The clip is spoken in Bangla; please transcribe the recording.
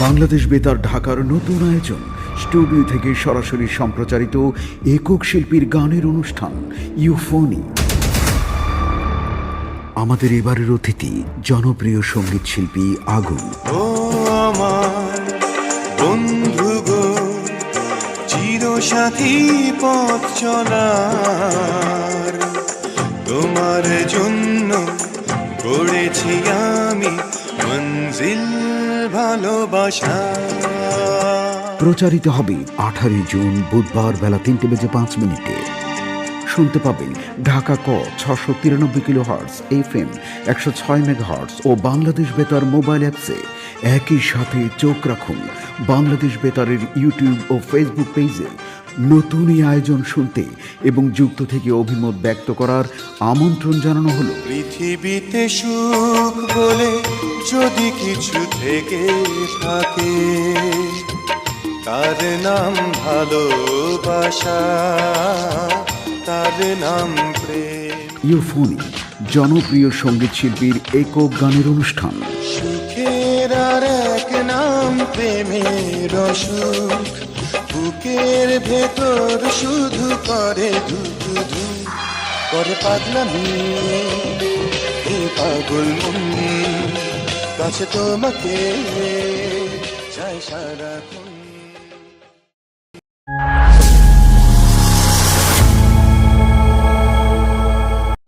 বাংলাদেশ বেতার ঢাকার নতুন আয়োজন। স্টুডিও থেকে সরাসরি সম্প্রচারিত একক শিল্পীর গানের অনুষ্ঠান, ইউফোনি। আমাদের এবারের অতিথি, জনপ্রিয় সংগীত শিল্পী আগুন। তোমার জন্য গড়েছি আমি মঞ্জিল ভালোবাসা। প্রচারিত হবে আঠারোই জুন বুধবার বেলা তিনটে বেজে পাঁচ মিনিটে। শুনতে পাবেন ঢাকা ক ছশো তিরানব্বই কিলো হার্টস এফ এম একশো ছয় মেগা হার্টস ও বাংলাদেশ বেতার মোবাইল অ্যাপসে একই সাথে চোখ রাখুন বাংলাদেশ বেতারের ইউটিউব ও ফেসবুক পেজে। নতুন এই আয়োজন শুনতে এবং যুক্ত থেকে অভিমত ব্যক্ত করার আমন্ত্রণ জানানো হলো। পৃথিবীতে সুখ বলে যদি কিছু থেকে থাকে তার নাম ভালোবাসা তার নাম প্রেম। ইউফোনি জনপ্রিয় সংগীত শিল্পীর একক গানের অনুষ্ঠান। সুখের আর এক নাম প্রেমের অসুখ বুকের ভেতর শুধু করে ধুক ধুক করে পাগলামি। এই পাগল মন কাছে তোমাকে চাই সারাক্ষণ।